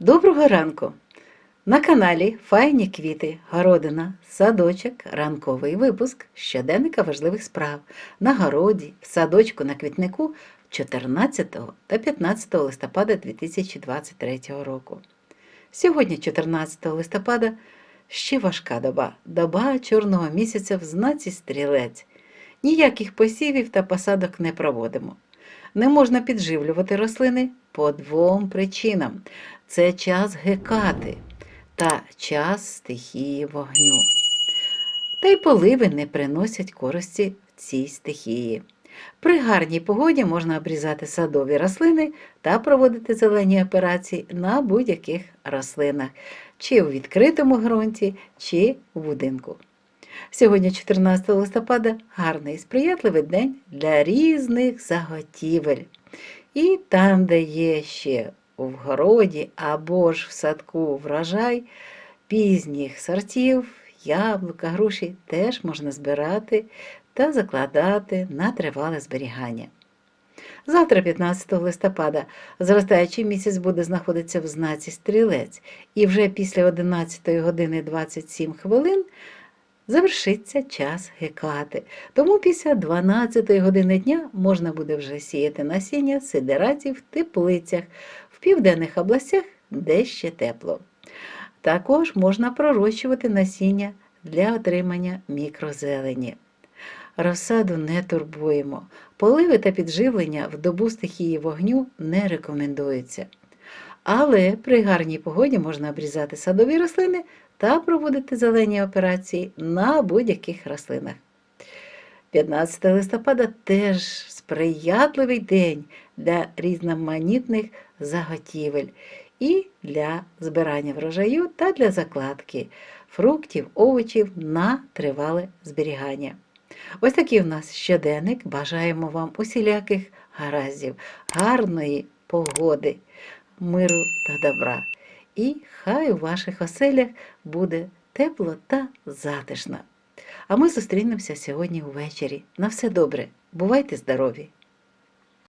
Доброго ранку! На каналі Файні квіти, городина, садочок, ранковий випуск щоденника важливих справ на городі, в садочку на квітнику 14 та 15 листопада 2023 року. Сьогодні, 14 листопада, ще важка доба, доба чорного місяця в знаці стрілець. Ніяких посівів та посадок не проводимо. Не можна підживлювати рослини по двом причинам. Це час гекати та час стихії вогню. Та й поливи не приносять користі в цій стихії. При гарній погоді можна обрізати садові рослини та проводити зелені операції на будь-яких рослинах, чи у відкритому ґрунті, чи у будинку. Сьогодні, 14 листопада, гарний і сприятливий день для різних заготівель. І там, де є ще у вгороді або ж в садку врожай пізніх сортів, яблука, груші теж можна збирати та закладати на тривале зберігання. Завтра, 15 листопада, зростаючий місяць буде знаходитися в знаці стрілець, і вже після 11 години 27 хвилин завершиться час гекати. Тому після 12 години дня можна буде вже сіяти насіння сидератів в теплицях в південних областях, де ще тепло. Також можна пророщувати насіння для отримання мікрозелені. Розсаду не турбуємо. Поливи та підживлення в добу стихії вогню не рекомендуються. Але при гарній погоді можна обрізати садові рослини та проводити зелені операції на будь-яких рослинах. 15 листопада теж сприятливий день для різноманітних заготівель і для збирання врожаю та для закладки фруктів, овочів на тривале зберігання. Ось такий у нас щоденник. Бажаємо вам усіляких гараздів, гарної погоди, миру та добра. І хай у ваших оселях буде тепло та затишно. А ми зустрінемося сьогодні ввечері. На все добре. Бувайте здорові!